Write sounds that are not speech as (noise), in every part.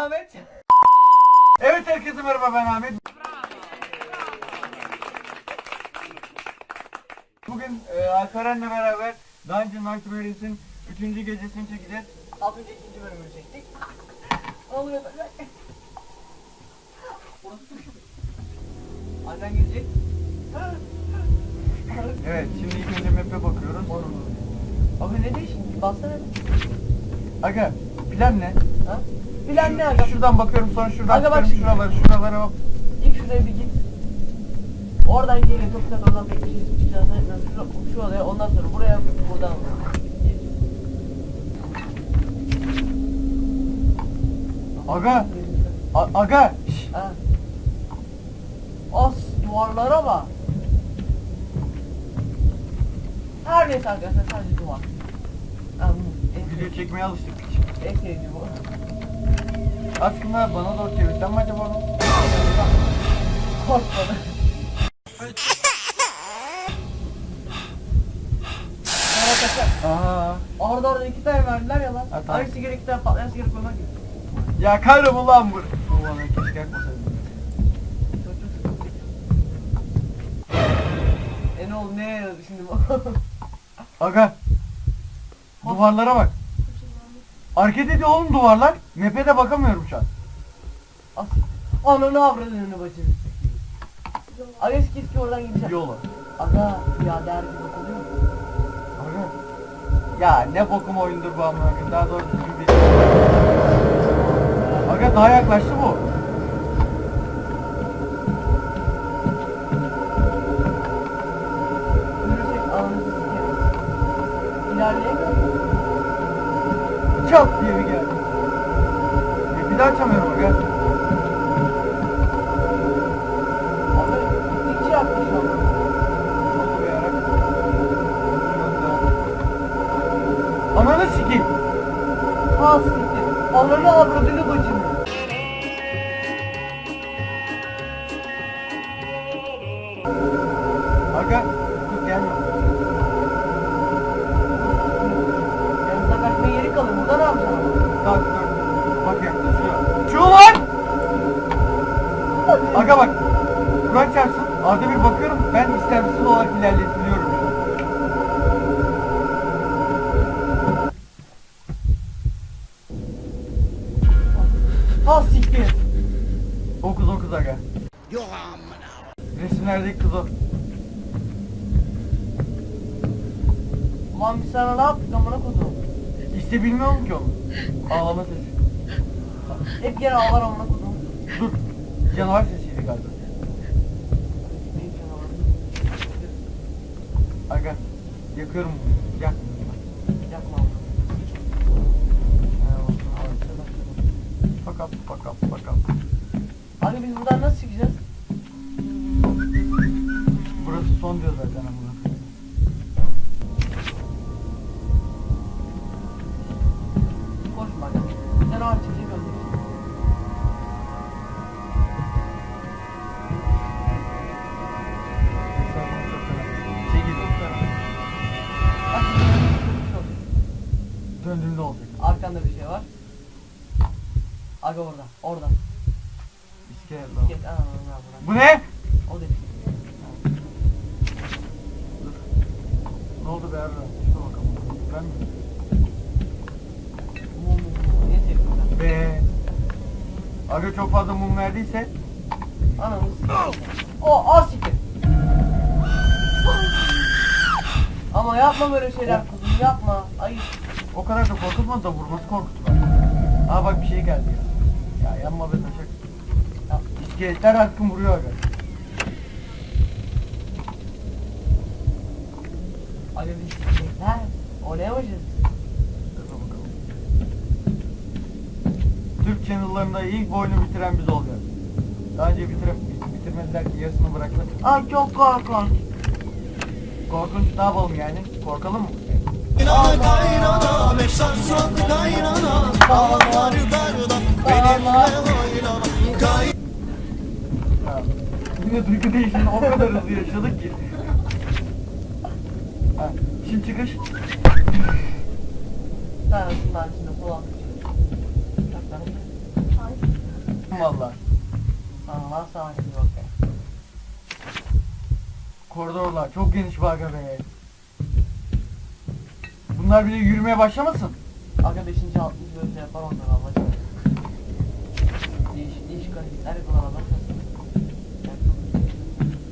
Ahmet. Evet herkese merhaba ben Ahmet. Bugün e, Alperen'le beraber Dungeon Nightmares'in 3. gecesini çekeceğiz. Az önce ikinci bölümünü çektik. Oluyor da. Annen gelecek. Evet şimdi ilk önce map'e bakıyoruz. Abi ne değişik? Bassana bir. Aga plan ne? Ha? Plan ne aga? Şuradan bakıyorum sonra şuradan Aga bak şimdi. şuraları şuralara bak. İlk şuraya bir git. Oradan gelin güzel oradan bekleyeceğiz çıkacağız. Şu, şu odaya ondan sonra buraya buradan. Aga A- aga şş, Ha. As duvarlara bak. Her neyse arkadaşlar sadece duvar. Ha, bu en, video çekmeye alıştık. en sevdiğim bu. Aslında bana doğru çevirsem mi acaba onu? Korkmadı. Aa. Orada orada iki tane verdiler ya lan. Ha, tamam. Aynı sigara iki tane patlayan sigara koymak gibi. Ya karım ulan bu. Bu bana keşke yakmasaydım. Çocuk. E ne yaradı şimdi bu? (laughs) Aga. Duvarlara bak. Hareket ediyor oğlum duvarlar. Map'e de bakamıyorum şu an. As. Ananı avradını bacını. Ay eski eski oradan gideceğim. Yola. Aga ya der gibi bakılıyor. Aga. Ya ne bokum oyundur bu amına koyayım. Daha doğru düzgün bir Aga daha yaklaştı bu. Çat diye bir geldi. E, bir daha açamıyorum aga. Abi yaklaşıyor. Oldu bir ara. Ananı sikeyim. Ha siktir. Ananı avradını bacını. Aga. Arada bir bakıyorum. Ben istemsiz olarak ilerletiliyorum. Ha siktir. O kız o kız aga. Resimlerdeki kız o. Ulan biz sana ne yaptık amına kodum? İşte bilmiyorum ki onu. Ağlama sesi. Hep gene ağlar amına kodum. Dur. Canavar sesiydi galiba. Neyse ağlar. Aga. Yakıyorum. Yak. Fuck up, fuck up. Abi biz buradan nasıl çıkacağız? Aga orada. Orada. İskelet. Bu ne? O dedi. Dur. Ne oldu be Erra? Şuna bakalım. Ben mi? Mum mum. Niye? Be. Aga çok fazla mum verdiyse s**eyim. O az siktir. Ama yapma böyle şeyler kuzum yapma. Ayıp. o kadar da korkutmadı da vurması korkuttu beni. Aa bak bir şey geldi ya. Ya yanma be taşak. Ya, İskeletler hakkım vuruyor aga. Aga biz sikecekler. O ne yapacağız? Dur bakalım. Türk channel'larında ilk bu oyunu bitiren biz olacağız. Daha önce bitirem bitirmediler ki yarısını bıraktılar. Ay çok korkunç. Korkunç ne yapalım yani? Korkalım mı? Kaynana kaynana suratlı kaynana Dağlar Yine duygu değişimini o kadar hızlı yaşadık ki. Ha. Şimdi çıkış. Tanrısından içinde. Bak bana. valla. Lan sana şimdi bak ya. Koridorlar çok geniş aga be. Bunlar bile yürümeye başlamasın. Aga 5. 6. bölümde yapar onlar Allah aşkına. Değişik değişik hareketler yapıyorlar Allah aşkına.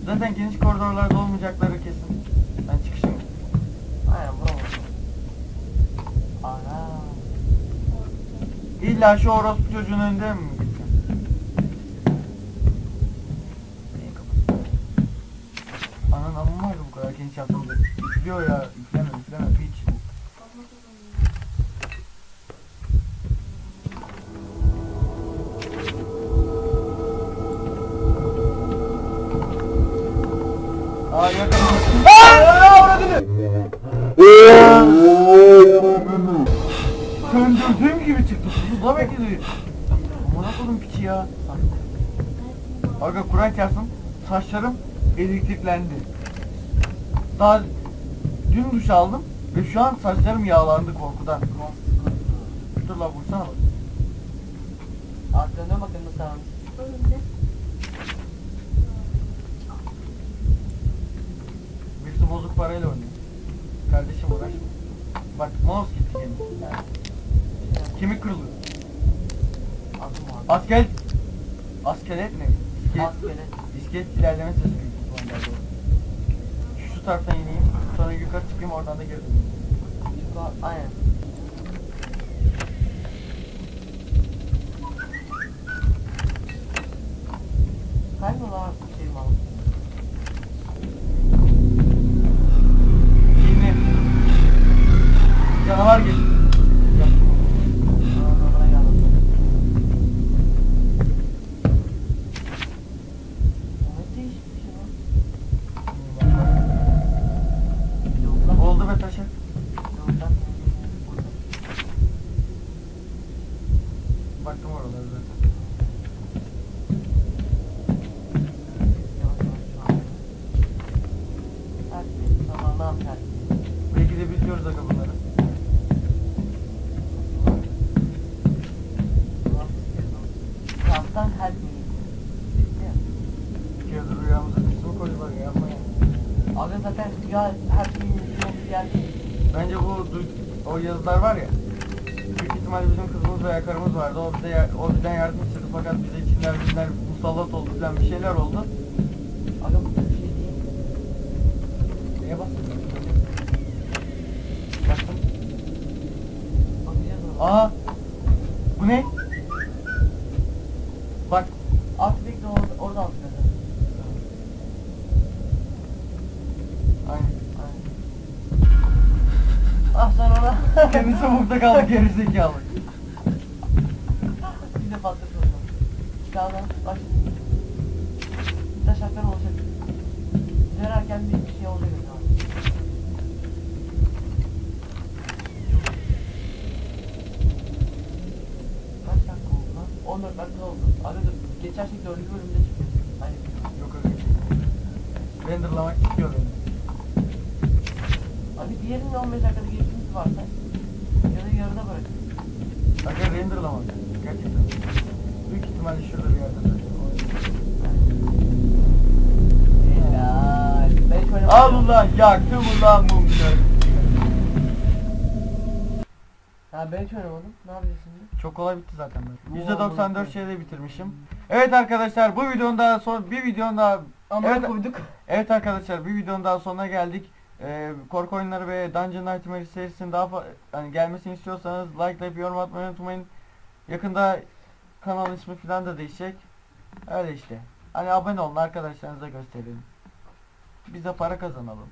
Zaten geniş koridorlarda olmayacakları kesin. Ben çıkışım. Aynen vuramadım. Ana. İlla şu orospu çocuğun önünde mi gideceğim? Anan amım var bu kadar geniş yaptığımda. Üflüyor ya. Üfleme üfleme. Tuzla bekledi. Amına koydum piçi ya. Aga Kur'an çarpsın. Saçlarım elektriklendi. Daha dün duş aldım ve şu an saçlarım yağlandı korkudan. Dur lan vursana bak. Arkadan bakın nasıl abi. Birisi bozuk parayla oynuyor. Kardeşim uğraşma. Bak mouse gitti. Yani. Kemik kırılıyor. Var. Askel... Askelet ne? İskelet, Askelet. iskelet ilerleme sesi büyük. Şu taraftan ineyim. Sonra yukarı çıkayım oradan da geri döneyim. Yukarı, aynen. Kaybolar şey mi Diyoruz aga bunları. Kaptan me. Ya. Bir kere de rüyamıza kısmı koydular ya yapma ya. Abi zaten ya her şeyin yüzü olduğu yer değil. Bence bu du- o yazılar var ya. Büyük ihtimalle bizim kızımız veya karımız vardı. O bize ya- o bizden yardım istedi fakat bize Çinler Çinler musallat oldu falan bir şeyler oldu. Aga bu bir şey değil. Neye bastın? Aa! Bu ne? Bak Artık bekle orada, orada zaten. aynen. Aynen. Ah sen ona. (laughs) Kendisi mutlu kaldı gerizekalı. Bir de zaman. Sağdan. Bir de şapkan olacak. Dönerken bir şey olacak. Abi. Kaç dakika oldu lan? 14 dakika oldu. Abi dur. Geçersek 4. bölümde çıkıyor. Hayır. Yok öyle şey. Renderlamak istiyor beni. Abi diğerinin 15 dakikada geçtiğimiz varsa ya da yarıda bırakın. Sakın renderlamak. Gerçekten. Büyük ihtimalle şurada bir yerde zaten. Helal. Ben hiç oynamadım. Allah yaktım ulan mumları. Ha ben hiç oynamadım. Ne yapacağız şimdi? Çok kolay bitti zaten ben. Oo, %94 bunu- şeyde bitirmişim. Evet arkadaşlar bu videonun daha son bir videonun daha Ama evet, koyduk. evet arkadaşlar bir videonun daha sonuna geldik. Ee, korku oyunları ve Dungeon Nightmare serisinin daha hani gelmesini istiyorsanız like yorum atmayı unutmayın. Yakında kanal ismi falan da değişecek. Öyle işte. Hani abone olun arkadaşlarınıza gösterin. Biz de para kazanalım.